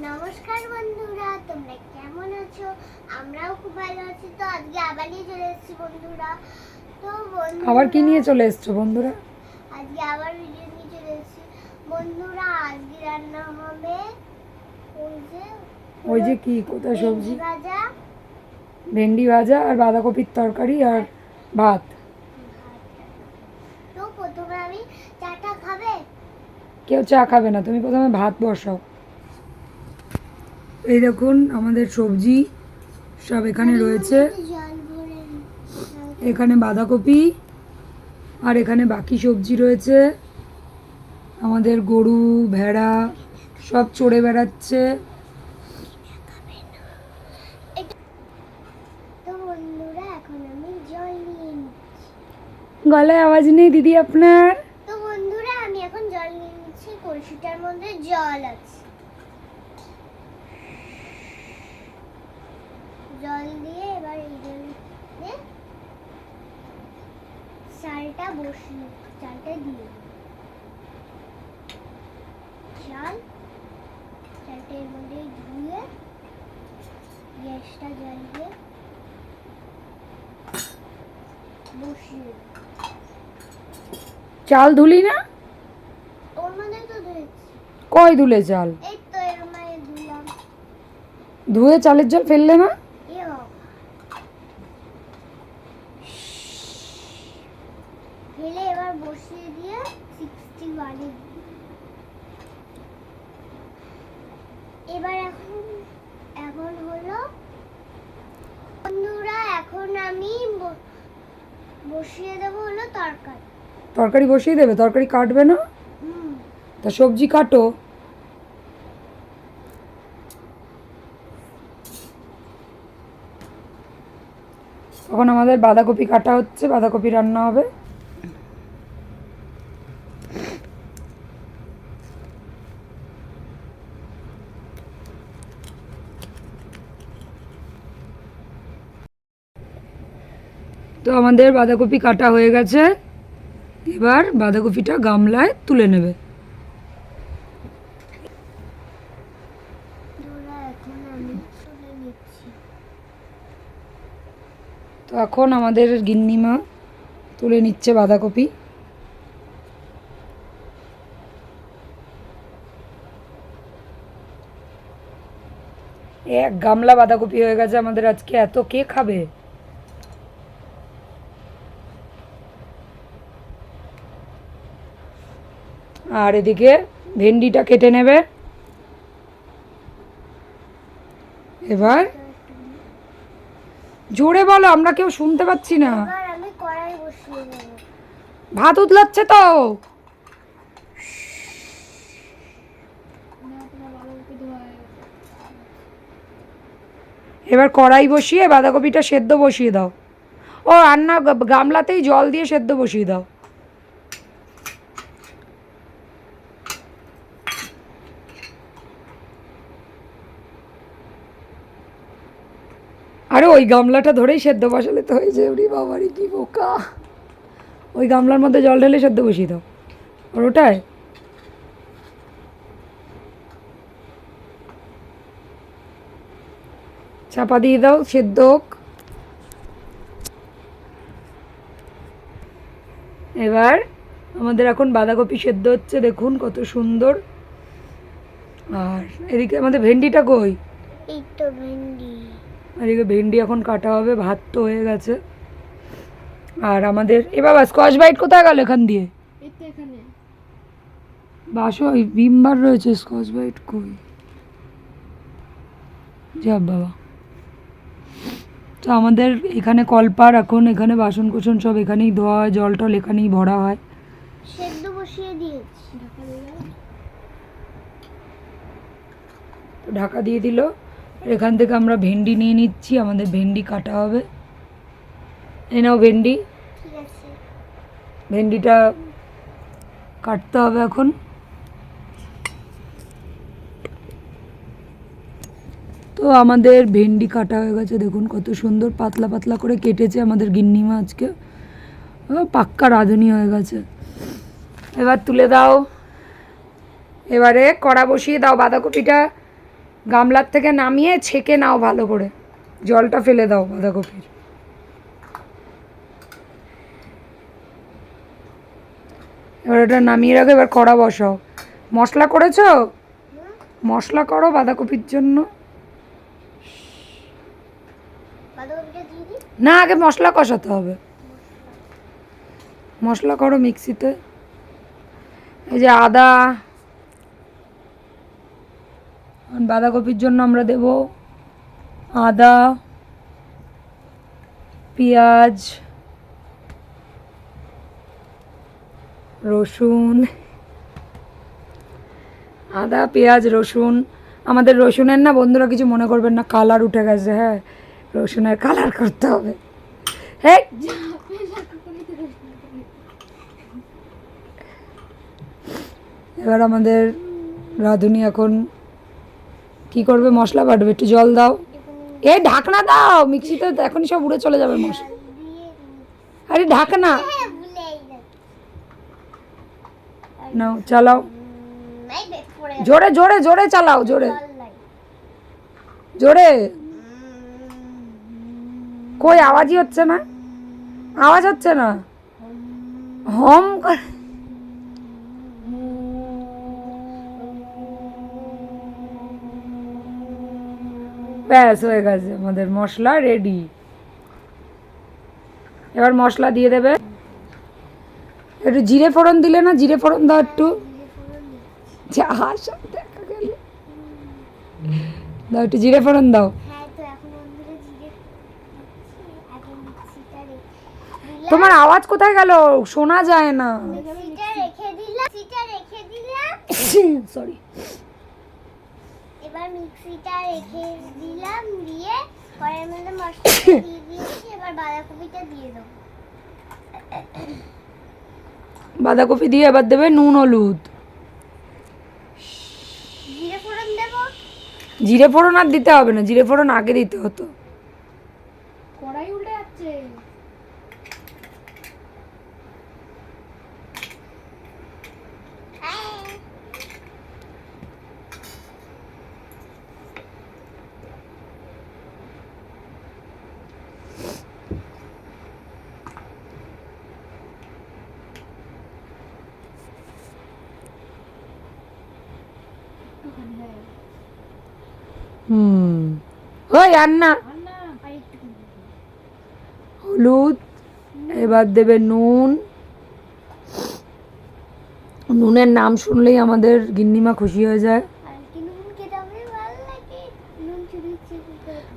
নমস্কার বন্ধুরা তোমরা কেমন আছো? আমরাও খুব ভালো আছি। তো আজকে আবার নিয়ে চলে এসেছি বন্ধুরা। তো আবার কি নিয়ে চলে এসছো বন্ধুরা? আজকে আবার ভিডিও নিয়ে চলে এসেছি। বন্ধুরা আজকে রান্না হবে ওই যে ওই যে কি কোথায় সবজি? ভাজা। ভেন্ডি ভাজা আর বাঁধাকপির তরকারি আর ভাত। তো প্রথমে আমি চাটা খাবে? কেউ চা খাবে না তুমি প্রথমে ভাত বসাও। এই দেখুন, আমাদের সবজি সব এখানে রয়েছে। এখানে বাঁধাকপি, আর এখানে বাকি সবজি রয়েছে। আমাদের গরু, ভেড়া, সব চড়ে বেড়াচ্ছে। গলায় আওয়াজ নেই দিদি আপনার? তো বন্ধুরা, আমি এখন জল নিচ্ছি। কলসিটার মধ্যে জল আছে। জল দিয়ে এবার এই জল দিয়ে চালটা বসিয়ে চালটা দিয়ে চাল চালটা এর মধ্যে ধুয়ে গ্যাসটা জ্বালিয়ে বসিয়ে চাল ধুলি না? ওর মধ্যে তো ধুয়েছি। কয় ধুলে চাল? এই তো এর মধ্যে ধুলাম। ধুয়ে চালের জল ফেললে না এ বাবা। ফেলে এবার বসিয়ে দিয়ে সিক্সটি ওয়ানে এবার এখন এখন হলো বন্ধুরা এখন আমি বসিয়ে দেবো হলো তরকারি। তরকারি বসিয়ে দেবে? তরকারি কাটবে না? তা সবজি কাটো। তখন আমাদের বাঁধাকপি কাটা হচ্ছে বাঁধাকপি রান্না হবে। তো আমাদের বাঁধাকপি কাটা হয়ে গেছে। এবার বাঁধাকপিটা গামলায় তুলে নেবে। তো এখন আমাদের গিন্নিমা তুলে নিচ্ছে বাঁধাকপি। এক গামলা বাঁধাকপি হয়ে গেছে আমাদের আজকে। এত কে খাবে? আর এদিকে ভেন্ডিটা কেটে নেবে। এবার জোরে বলো আমরা কেউ শুনতে পাচ্ছি না। ভাত উতলাচ্ছে তো। এবার কড়াই বসিয়ে বাঁধাকপিটা সেদ্ধ বসিয়ে দাও। ও রান্না গামলাতেই জল দিয়ে সেদ্ধ বসিয়ে দাও। ওই গামলাটা ধরেই সেদ্ধ বসালে তো হয়েছে ওরে বাবারে কি বোকা। ওই গামলার মধ্যে জল ঢেলে সেদ্ধ বসিয়ে দাও। আর ওটায়? চাপা দিয়ে দাও, সেদ্ধ হোক। এবার আমাদের এখন বাঁধাকপি সেদ্ধ হচ্ছে, দেখুন কত সুন্দর। আর এদিকে আমাদের ভেন্ডিটা কই? এই তো ভেন্ডি। এদিকে ভেন্ডি এখন কাটা হবে ভাত তো হয়ে গেছে। আর আমাদের এ বাবা স্কচ বাইট কোথায় গেল এখান দিয়ে? বাসো ওই বিমবার রয়েছে স্কচ বাইট কই? যা বাবা। তো আমাদের এখানে কলপার এখন এখানে বাসন কোসন সব এখানেই ধোয়া হয় জল টল এখানেই ভরা হয়। সেদ্ধ বসিয়ে দিয়েছি। ঢাকা দিয়ে দিল। এখান থেকে আমরা ভেন্ডি নিয়ে নিচ্ছি আমাদের ভেন্ডি কাটা হবে। এই নাও ভেন্ডি। ভেন্ডিটা কাটতে হবে এখন। তো আমাদের ভেন্ডি কাটা হয়ে গেছে দেখুন কত সুন্দর পাতলা পাতলা করে কেটেছে আমাদের গিন্নিমা আজকে। পাক্কা রাঁধুনি হয়ে গেছে। এবার তুলে দাও। এবারে কড়া বসিয়ে দাও বাঁধাকপিটা। গামলার থেকে নামিয়ে ছেঁকে নাও ভালো করে। জলটা ফেলে দাও বাঁধাকপির। এবার ওটা নামিয়ে রাখো, এবার কড়া বসাও। মশলা করেছ? মশলা করো বাঁধাকপির জন্য। না, আগে মশলা কষাতে হবে। মশলা করো মিক্সিতে। এই যে আদা বাঁধাকপির জন্য আমরা দেব আদা, পেঁয়াজ, রসুন, আদা, পেঁয়াজ, রসুন। আমাদের রসুনের না বন্ধুরা কিছু মনে করবেন না, কালার উঠে গেছে হ্যাঁ। রসুনের কালার করতে হবে। হ্যাঁ এবার আমাদের রাঁধুনি এখন কি করবে? মশলা বাটবে। একটু জল দাও। এ, ঢাকনা দাও। মিক্সিতে এখনই সব উড়ে চলে যাবে মশলা আরে, ঢাকনা। নাও, চালাও। জোরে জোরে জোরে চালাও, জোরে। জোরে। কই, আওয়াজই হচ্ছে না? আওয়াজ হচ্ছে না? হম করে ব্যাস হয়ে গেছে আমাদের মশলা রেডি এবার মশলা দিয়ে দেবে। একটু জিরে ফোড়ন দিলে না জিরে ফোড়ন দাও একটু। যা সব দেখা গেল। দাও একটু জিরে ফোড়ন দাও। হ্যাঁ তোমার আওয়াজ কোথায় গেল? শোনা যায় না। সরি এবার মিক্সিটা রেখে দিলাম দিয়ে কড়াইয়ের মধ্যে মশলাটা দিয়ে দিয়েছি এবার বাঁধাকপিটা দিয়ে দেবো। বাঁধাকপি দিয়ে এবার দেবে নুন হলুদ। জিরে ফোড়ন দেবো? জিরে ফোড়ন আর দিতে হবে না জিরে ফোড়ন আগে দিতে হতো কড়াই উল্টে যাচ্ছে হুম ওই আর না হলুদ এবার দেবে নুন। নুনের নাম শুনলেই আমাদের গিন্নিমা খুশি হয়ে যায়।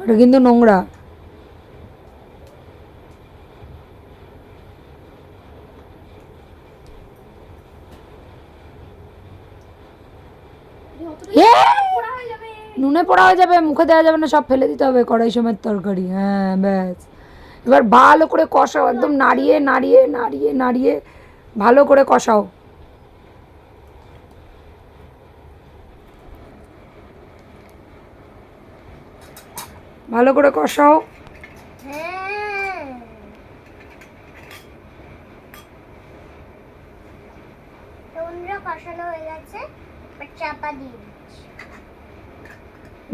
ওটা কিন্তু নোংরা এ! নুনে হয়ে যাবে, মুখে দেওয়া যাবে না, সব ফেলে দিতে হবে কড়াই সময় তরকারি। হ্যাঁ ব্যাস। এবার ভালো করে কষাও, একদম নাড়িয়ে নাড়িয়ে নাড়িয়ে নাড়িয়ে ভালো করে কষাও। ভালো করে কষাও। হ্যাঁ। কষানো হয়ে গেছে চাপা দিয়ে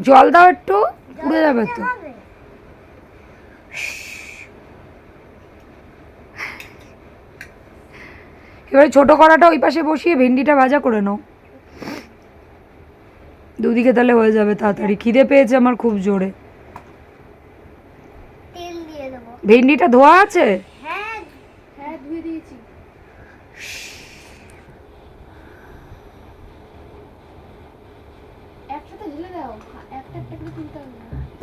জল দাও একটু পুড়ে যাবে তো। এবারে ছোট কড়াটা ওই পাশে বসিয়ে ভেন্ডিটা ভাজা করে নাও। দুদিকে তাহলে হয়ে যাবে তাড়াতাড়ি। খিদে পেয়েছে আমার খুব জোরে। ভেন্ডিটা ধোয়া আছে হ্যাঁ হ্যাঁ ধুয়ে দিয়েছি একসাথে ঢেলে দাও একটা একটা করে তুলতে হবে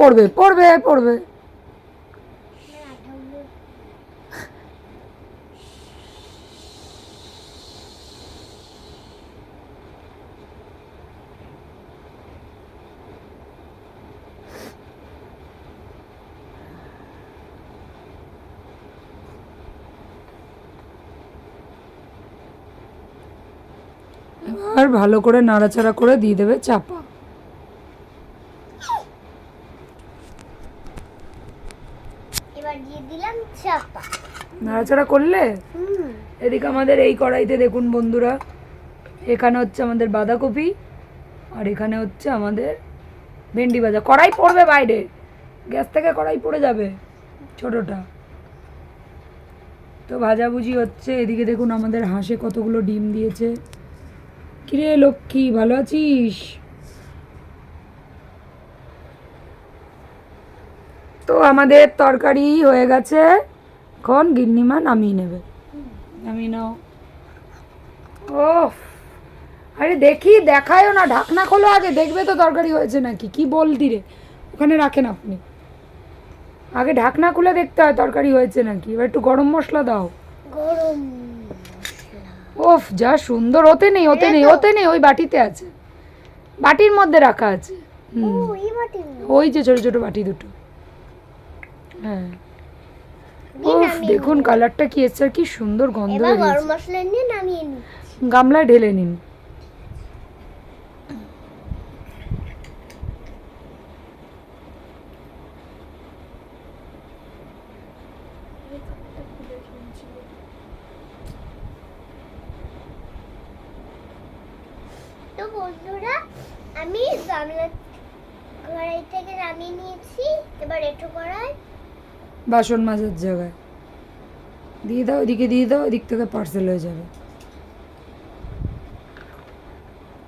পড়বে পড়বে পড়বে। এবার ভালো করে নাড়াচাড়া করে দিয়ে দেবে চাপা এবার দিয়ে দিলাম চাপা নাড়াচাড়া করলে? এদিকে আমাদের এই কড়াইতে দেখুন বন্ধুরা এখানে হচ্ছে আমাদের বাঁধাকপি আর এখানে হচ্ছে আমাদের ভেন্ডি ভাজা। কড়াই পড়বে বাইরে গ্যাস থেকে কড়াই পড়ে যাবে ছোটটা। তো ভাজাভুজি হচ্ছে এদিকে দেখুন আমাদের হাঁসে কতগুলো ডিম দিয়েছে। কিরে লক্ষ্মী ভালো আছিস? তো আমাদের তরকারি হয়ে গেছে। এখন গিন্নিমা নামিয়ে নেবে। নামিয়ে নাও। ও আরে দেখি দেখায়ও না ঢাকনা খোলো আগে দেখবে তো তরকারি হয়েছে নাকি কি বলতি রে? ওখানে রাখেন আপনি। আগে ঢাকনা খুলে দেখতে হয় তরকারি হয়েছে নাকি এবার একটু গরম মশলা দাও। গরম ওফ যা সুন্দর ওতে নেই ওতে নেই ওতে নেই ওই বাটিতে আছে। বাটির মধ্যে রাখা আছে। হুম। ওই যে ছোট ছোট বাটি দুটো। হ্যাঁ। দেখুন কালারটা কি এসছে আর কি সুন্দর গন্ধ এবার গরম মশলা নিয়ে নামিয়ে নি গামলায় ঢেলে নিন। তো বন্ধুরা আমি গামলা কড়াই থেকে নামিয়ে নিয়েছি। এবার এটো কড়াই। বাসন মাজার জায়গায়। দিয়ে দাও এদিকে দিয়ে দাও এদিক থেকে পার্সেল হয়ে যাবে।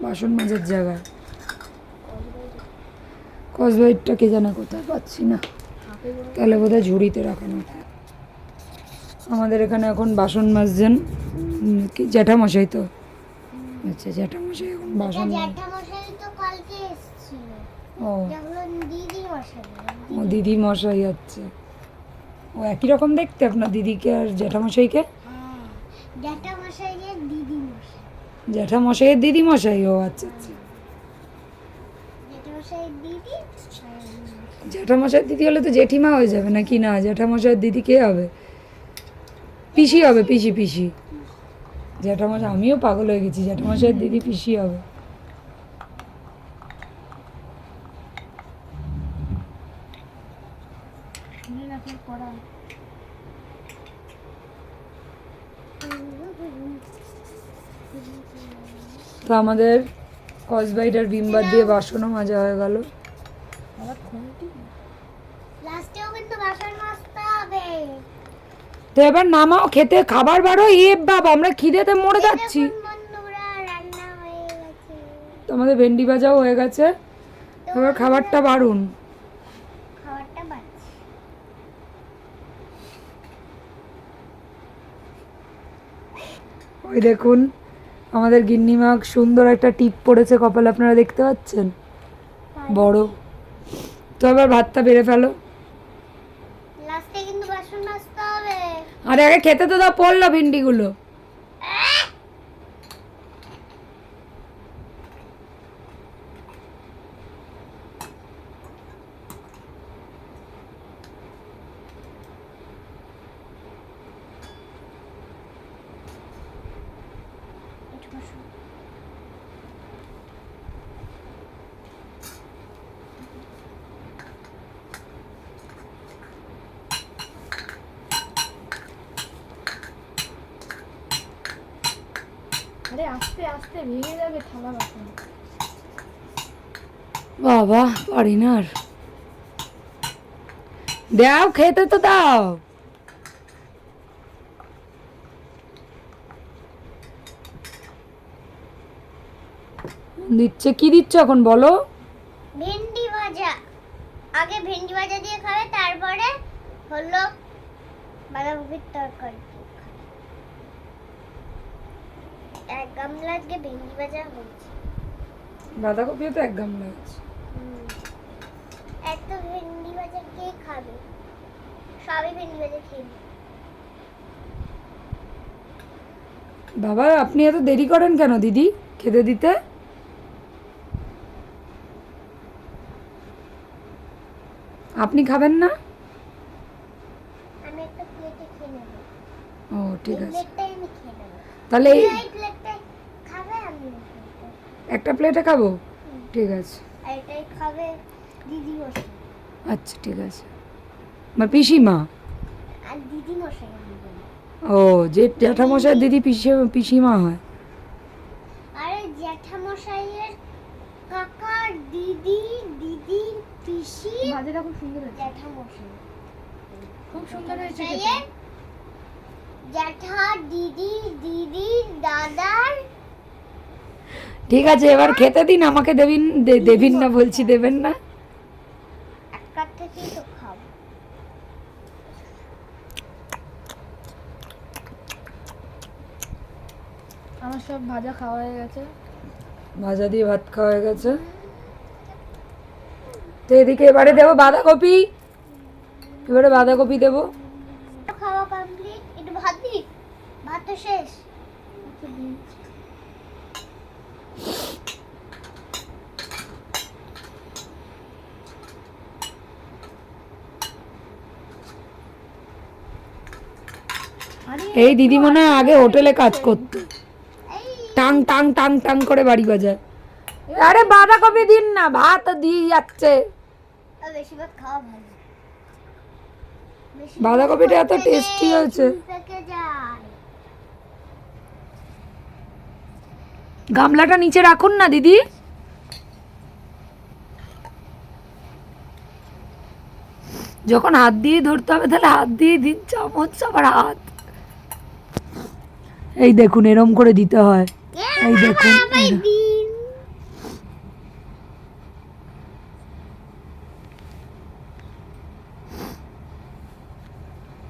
বাসন মাজার জায়গায়। কসবাইটটা কে জানে কোথায় পাচ্ছি না। তাহলে বোধহয় ঝুড়িতে রাখানো আমাদের এখানে এখন বাসন মাজছেন কি জ্যাঠামশাই তো? আচ্ছা জ্যাঠামশাই এখন বাসন এসেছিল। ও। দিদি মশাই আছে ও একই রকম দেখতে আপনার দিদিকে আর জ্যাঠামশাইকে? হ্যাঁ জ্যাঠা মশাই দিদি মশাই জ্যাঠামশাইয়ের দিদি মশাই ও আচ্ছা আচ্ছা। জ্যাঠামশাইয়ের দিদি হলে তো জেঠিমা হয়ে যাবে নাকি না? জ্যাঠামশাইয়ের দিদি কে হবে? পিসি হবে পিসি পিসি। জ্যাঠামশাই আমিও পাগল হয়ে গেছি জ্যাঠামশাইয়ের দিদি পিসি হবে। তো আমাদের কসবাইটার বিমবার দিয়ে বাসনও মাজা হয়ে গেল। লাস্টেও কিন্তু বাসন মাজতে হবে। তো এবার নামাও খেতে খাবার বারো এ বাবা আমরা খিদেতে মরে যাচ্ছি। তো আমাদের ভেন্ডি ভাজাও হয়ে গেছে। এবার খাবারটা বাড়ুন খাবারটা বাড়ছে ওই দেখুন আমাদের গিন্নিমা সুন্দর একটা টিপ পড়েছে কপাল আপনারা দেখতে পাচ্ছেন? বড়। তো এবার ভাতটা বেড়ে ফেলো। আরে আগে খেতে তো দাও পড়ল ভিন্ডিগুলো। আস্তে আস্তে ভেঙে যাবে থালা বাসন। বাবা পারি না আর। দাও খেতে তো দাও। দিচ্ছে কি দিচ্ছ এখন বলো? ভেন্ডি ভাজা। আগে ভেন্ডি ভাজা দিয়ে খাবে তারপরে হলো বাঁধাকপির তরকারি দিয়ে খাবে। এক গামলা আজকে ভেন্ডি ভাজা হয়েছে। বাঁধাকপিও তো এক গামলা আছে এত ভেন্ডি ভাজা কে খাবে? সবই ভেন্ডি ভাজা খেয়ে বাবা আপনি এত দেরি করেন কেন দিদি খেতে দিতে? আপনি খাবেন না? আমি একটা প্লেটে খেয়ে নেব। ও ঠিক আছে। তাহলে এই এই প্লেটটাই খাবে আমি এই প্লেটটাই। একটা প্লেটে খাব? ঠিক আছে। আচ্ছা ঠিক আছে। বা পিসিমা। ও যে জ্যাঠামশাই দিদি। পিসি পিসিমা হয়। আরে জ্যাঠামশাইয়ের কাকার দিদি দিদি পিসি ভাজাটা খুব সুন্দর হয়েছে। জ্যাঠামশাই। খুব সুন্দর হয়েছে জ্যাঠা দিদি দিদি দাদার ঠিক আছে এবার খেতে দিন আমাকে দেবিন দে- দেবিন না বলছি দেবেন না। আমার সব ভাজা খাওয়া হয়ে গেছে। ভাজা দিয়ে ভাত খাওয়া হয়ে গেছে। তো এদিকে এবারে দেবো বাঁধাকপি। এবারে বাঁধাকপি দেবো। খাওয়া কমপ্লিট একটু ভাত দিই। ভাত তো শেষ আরে এই দিদি মনে হয় আগে হোটেলে কাজ করতো। টাং টাং টাং টাং করে বাড়ি বাজায়। আরে বাঁধাকপি দিন না, ভাত দিয়ে যাচ্ছে। বাঁধাকপিটা এত টেস্টি হয়েছে। গামলাটা নিচে রাখুন না, দিদি। যখন হাত দিয়ে ধরতে হবে, তাহলে হাত দিয়ে দিন, চামচ, আবার হাত। এই দেখুন এরম করে দিতে হয়। এই দেখুন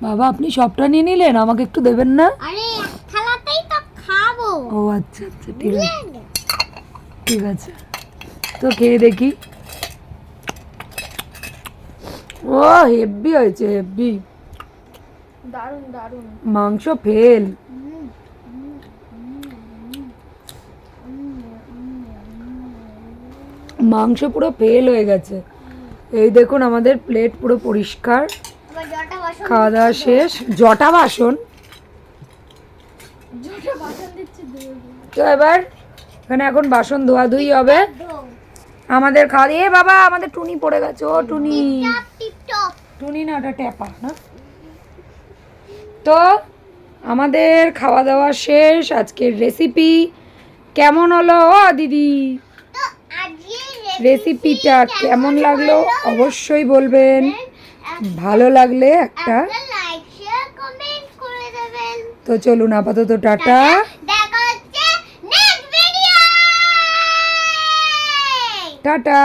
বাবা আপনি সবটা নিয়ে নিলেন? আমাকে একটু দেবেন না? আরে থালাতেই তো খাব। ও আচ্ছা আচ্ছা ঠিক আছে। ঠিক আছে। তো খেয়ে দেখি। ও হেভি হয়েছে হেভি দারুণ দারুণ। মাংস ফেল। মাংস পুরো ফেল হয়ে গেছে। এই দেখুন আমাদের প্লেট পুরো পরিষ্কার। খাওয়া দাওয়া শেষ। জটা বাসন। তো এবার এখানে এখন বাসন ধোয়াধুয়ি হবে। আমাদের খাওয়া দিয়ে বাবা আমাদের টুনি পড়ে গেছে। ও টুনি। টুনি না ওটা ট্যাপা না? তো আমাদের খাওয়া দাওয়া শেষ। আজকের রেসিপি কেমন হলো? ও দিদি। রেসিপিটা কেমন লাগল? অবশ্যই বলবেন। ভালো লাগলে একটা তো চলুন আপাতত টাটা। টাটা।